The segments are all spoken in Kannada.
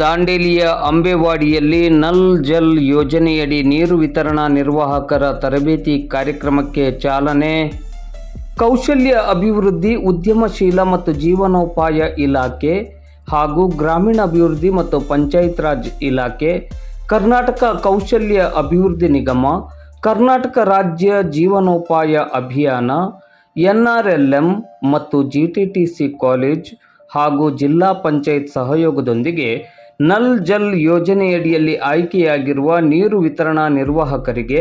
ದಾಂಡೇಲಿಯ ಅಂಬೆವಾಡಿಯಲ್ಲಿ ನಲ್ ಜಲ್ ಯೋಜನೆಯಡಿ ನೀರು ವಿತರಣಾ ನಿರ್ವಾಹಕರ ತರಬೇತಿ ಕಾರ್ಯಕ್ರಮಕ್ಕೆ ಚಾಲನೆ. ಕೌಶಲ್ಯ ಅಭಿವೃದ್ಧಿ, ಉದ್ಯಮಶೀಲ ಮತ್ತು ಜೀವನೋಪಾಯ ಇಲಾಖೆ ಹಾಗೂ ಗ್ರಾಮೀಣ ಅಭಿವೃದ್ಧಿ ಮತ್ತು ಪಂಚಾಯತ್ ರಾಜ್ ಇಲಾಖೆ, ಕರ್ನಾಟಕ ಕೌಶಲ್ಯ ಅಭಿವೃದ್ಧಿ ನಿಗಮ, ಕರ್ನಾಟಕ ರಾಜ್ಯ ಜೀವನೋಪಾಯ ಅಭಿಯಾನ, ಎನ್ಆರ್ಎಲ್ಎಂ ಮತ್ತು G T T C college ಹಾಗೂ ಜಿಲ್ಲಾ ಪಂಚಾಯತ್ ಸಹಯೋಗದೊಂದಿಗೆ ನಲ್ ಜಲ್ ಯೋಜನೆಯಡಿಯಲ್ಲಿ ಆಯ್ಕೆಯಾಗಿರುವ ನೀರು ವಿತರಣಾ ನಿರ್ವಾಹಕರಿಗೆ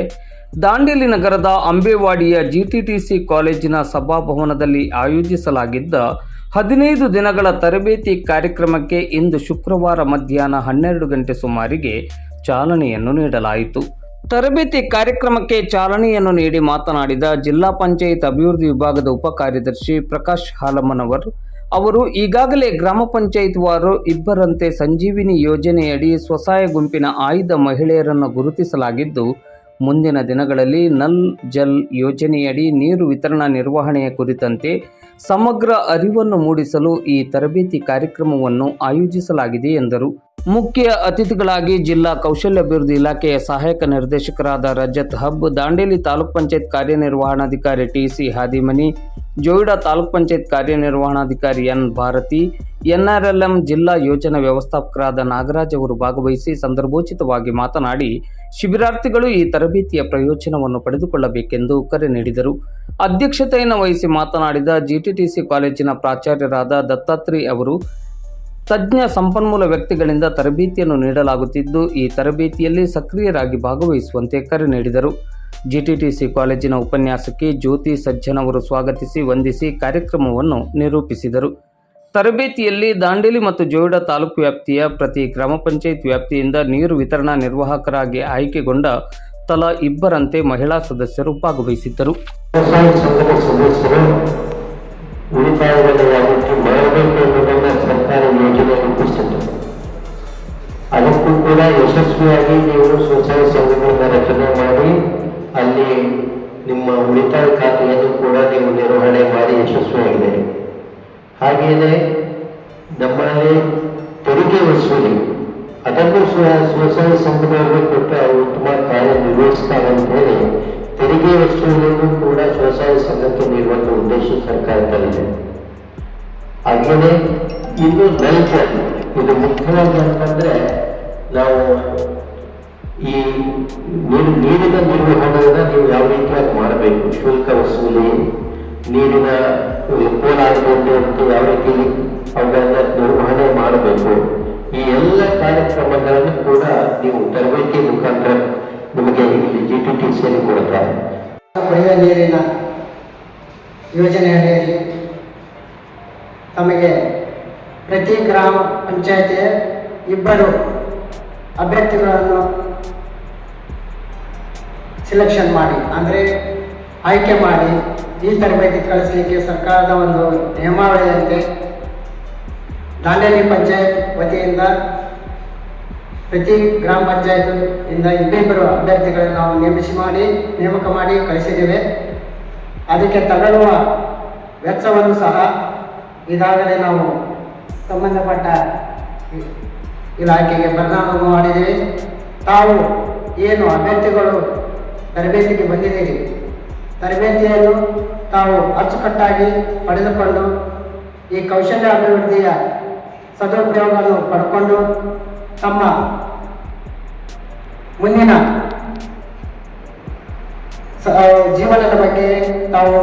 ದಾಂಡೇಲಿ ನಗರದ ಅಂಬೇವಾಡಿಯ ಜಿಟಿಟಿಸಿ ಕಾಲೇಜಿನ ಸಭಾಭವನದಲ್ಲಿ ಆಯೋಜಿಸಲಾಗಿದ್ದ ಹದಿನೈದು ದಿನಗಳ ತರಬೇತಿ ಕಾರ್ಯಕ್ರಮಕ್ಕೆ ಇಂದು ಶುಕ್ರವಾರ ಮಧ್ಯಾಹ್ನ ಹನ್ನೆರಡು ಗಂಟೆ ಸುಮಾರಿಗೆ ಚಾಲನೆಯನ್ನು ನೀಡಲಾಯಿತು. ತರಬೇತಿ ಕಾರ್ಯಕ್ರಮಕ್ಕೆ ಚಾಲನೆಯನ್ನು ನೀಡಿ ಮಾತನಾಡಿದ ಜಿಲ್ಲಾ ಪಂಚಾಯತ್ ಅಭಿವೃದ್ಧಿ ವಿಭಾಗದ ಉಪ ಕಾರ್ಯದರ್ಶಿ ಪ್ರಕಾಶ್ ಹಾಲಮ್ಮನವರ್ ಅವರು ಈಗಾಗಲೇ ಗ್ರಾಮ ಪಂಚಾಯತ್ ವಾರು ಇಬ್ಬರಂತೆ ಸಂಜೀವಿನಿ ಯೋಜನೆಯಡಿ ಸ್ವಸಹಾಯ ಗುಂಪಿನ ಆಯ್ದ ಮಹಿಳೆಯರನ್ನು ಗುರುತಿಸಲಾಗಿದ್ದು, ಮುಂದಿನ ದಿನಗಳಲ್ಲಿ ನಲ್ ಜಲ್ ಯೋಜನೆಯಡಿ ನೀರು ವಿತರಣಾ ನಿರ್ವಹಣೆಯ ಕುರಿತಂತೆ ಸಮಗ್ರ ಅರಿವನ್ನು ಮೂಡಿಸಲು ಈ ತರಬೇತಿ ಕಾರ್ಯಕ್ರಮವನ್ನು ಆಯೋಜಿಸಲಾಗಿದೆ ಎಂದರು. ಮುಖ್ಯ ಅತಿಥಿಗಳಾಗಿ ಜಿಲ್ಲಾ ಕೌಶಲ್ಯಾಭಿವೃದ್ಧಿ ಇಲಾಖೆಯ ಸಹಾಯಕ ನಿರ್ದೇಶಕರಾದ ರಜತ್ ಹಬ್, ದಾಂಡೇಲಿ ತಾಲೂಕ್ ಪಂಚಾಯತ್ ಕಾರ್ಯನಿರ್ವಹಣಾಧಿಕಾರಿ ಟಿಸಿ ಹಾದಿಮನಿ, ಜೋಯಿಡಾ ತಾಲೂಕ್ ಪಂಚಾಯತ್ ಕಾರ್ಯನಿರ್ವಹಣಾಧಿಕಾರಿ ಎನ್. ಭಾರತಿ, ಎನ್ಆರ್ಎಲ್ಎಂ ಜಿಲ್ಲಾ ಯೋಜನಾ ವ್ಯವಸ್ಥಾಪಕರಾದ ನಾಗರಾಜ್ ಅವರು ಭಾಗವಹಿಸಿ ಸಂದರ್ಭೋಚಿತವಾಗಿ ಮಾತನಾಡಿ, ಶಿಬಿರಾರ್ಥಿಗಳು ಈ ತರಬೇತಿಯ ಪ್ರಯೋಜನವನ್ನು ಪಡೆದುಕೊಳ್ಳಬೇಕೆಂದು ಕರೆ ನೀಡಿದರು. ಅಧ್ಯಕ್ಷತೆಯನ್ನು ವಹಿಸಿ ಮಾತನಾಡಿದ ಜಿಟಿಟಿಸಿ ಕಾಲೇಜಿನ ಪ್ರಾಚಾರ್ಯರಾದ ದತ್ತಾತ್ರಿ ಅವರು ತಜ್ಞ ಸಂಪನ್ಮೂಲ ವ್ಯಕ್ತಿಗಳಿಂದ ತರಬೇತಿಯನ್ನು ನೀಡಲಾಗುತ್ತಿದ್ದು, ಈ ತರಬೇತಿಯಲ್ಲಿ ಸಕ್ರಿಯರಾಗಿ ಭಾಗವಹಿಸುವಂತೆ ಕರೆ ನೀಡಿದರು. ಜಿಟಿಟಿಸಿ ಕಾಲೇಜಿನ ಉಪನ್ಯಾಸಕಿ ಜ್ಯೋತಿ ಸಜ್ಜನ್ ಅವರು ಸ್ವಾಗತಿಸಿ ವಂದಿಸಿ ಕಾರ್ಯಕ್ರಮವನ್ನು ನಿರೂಪಿಸಿದರು. ತರಬೇತಿಯಲ್ಲಿ ದಾಂಡೇಲಿ ಮತ್ತು ಜೋಯಿಡಾ ತಾಲೂಕು ವ್ಯಾಪ್ತಿಯ ಪ್ರತಿ ಗ್ರಾಮ ಪಂಚಾಯತ್ ವ್ಯಾಪ್ತಿಯಿಂದ ನೀರು ವಿತರಣಾ ನಿರ್ವಾಹಕರಾಗಿ ಆಯ್ಕೆಗೊಂಡ ತಲಾ ಇಬ್ಬರಂತೆ ಮಹಿಳಾ ಸದಸ್ಯರು ಭಾಗವಹಿಸಿದ್ದರು. ಯೋಜನೆ ರೂಪಿಸಿತು ಅದಕ್ಕೂ ಕೂಡ ಯಶಸ್ವಿಯಾಗಿ ನೀವು ಸ್ವಸಹಾಯ ಸಂಘಗಳನ್ನ ರಚನೆ ಮಾಡಿ, ಅಲ್ಲಿ ನಿಮ್ಮ ಉಳಿತಾಯ ಖಾತೆಯನ್ನು ಕೂಡ ನೀವು ನಿರ್ವಹಣೆ ಮಾಡಿ ಯಶಸ್ವಿಯಾಗಿದೆ. ಹಾಗೆಯೇ ನಮ್ಮಲ್ಲಿ ತೆರಿಗೆ ವಸೂಲಿ, ಅದನ್ನು ಸ್ವ ಸ್ವಸಹಾಯ ಕೊಟ್ಟು ಉತ್ತಮ ಕಾರ್ಯನಿರ್ವಹಿಸ್ತಾರೆ ಅಂತ ಹೇಳಿ ತೆರಿಗೆ ವಸೂಲಿಯನ್ನು ಕೂಡ ಸ್ವಸಹಾಯ ಸಂಘಕ್ಕೆ ನೀಡುವಂತ ಉದ್ದೇಶ ಸರ್ಕಾರದಲ್ಲಿದೆ. ಹಾಗೆಯೇ ಇದು ನೈಜ ಇದು ಮುಖ್ಯವಾಗಿ ಅಂತಂದ್ರೆ ನಾವು ಈ ನೀರು ನೀರಿನ ನಿರ್ವಹಣೆಯನ್ನ ನೀವು ಯಾವ ರೀತಿಯಾಗಿ ಮಾಡಬೇಕು? ಶುಲ್ಕ ವಸೂಲಿ, ನೀರಿನ ಪೋಲಾಗದಂತೆ ಅಂತ ಯಾವ ರೀತಿ ಅವುಗಳನ್ನ ನಿರ್ವಹಣೆ ಮಾಡಬೇಕು? ಈ ಎಲ್ಲ ಕಾರ್ಯಕ್ರಮಗಳನ್ನು ಕೂಡ ನೀವು ತರಬೇತಿ ಮುಖಾಂತರ ನಿಮಗೆ ಇಲ್ಲಿ ಜಿ ಟಿ ಟಿ ಸೇರಿ ಕೊಡುತ್ತಾರೆ. ಕುಡಿಯುವ ನೀರಿನ ಯೋಜನೆ ಅಡಿಯಲ್ಲಿ ತಮಗೆ ಪ್ರತಿ ಗ್ರಾಮ ಪಂಚಾಯತಿಯ ಇಬ್ಬರು ಅಭ್ಯರ್ಥಿಗಳನ್ನು ಸಿಲೆಕ್ಷನ್ ಮಾಡಿ, ಅಂದರೆ ಆಯ್ಕೆ ಮಾಡಿ ಈ ತರಬೇತಿ ಕಳಿಸಲಿಕ್ಕೆ ಸರ್ಕಾರದ ಒಂದು ನಿಯಮಾವಳಿಯಂತೆ ದಾಂಡೇಲಿ ಪಂಚಾಯತ್ ವತಿಯಿಂದ ಪ್ರತಿ ಗ್ರಾಮ ಪಂಚಾಯತ್ ಇಬ್ಬಿಬ್ಬರು ಅಭ್ಯರ್ಥಿಗಳನ್ನು ನಾವು ನೇಮಿಸಿ ಮಾಡಿ, ನೇಮಕ ಮಾಡಿ ಕಳಿಸಿದ್ದೇವೆ. ಅದಕ್ಕೆ ತಗಲುವ ವೆಚ್ಚವನ್ನು ಸಹ ಈಗಾಗಲೇ ನಾವು ಸಂಬಂಧಪಟ್ಟ ಇಲಾಖೆಗೆ ಬದಲಾವಣೆ ಮಾಡಿದ್ದೀವಿ. ತಾವು ಏನು ಅಭ್ಯರ್ಥಿಗಳು ತರಬೇತಿಗೆ ಬಂದಿದ್ದೀರಿ. ತರಬೇತಿಯನ್ನು ತಾವು ಅಚ್ಚುಕಟ್ಟಾಗಿ ಪಡೆದುಕೊಂಡು ಈ ಕೌಶಲ್ಯ ಅಭಿವೃದ್ಧಿಯ ಸದುಪಯೋಗವನ್ನು ಪಡ್ಕೊಂಡು ತಮ್ಮ ಮುಂದಿನ ಜೀವನದ ಬಗ್ಗೆ ತಾವು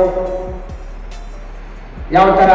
ಯಾವ ಥರ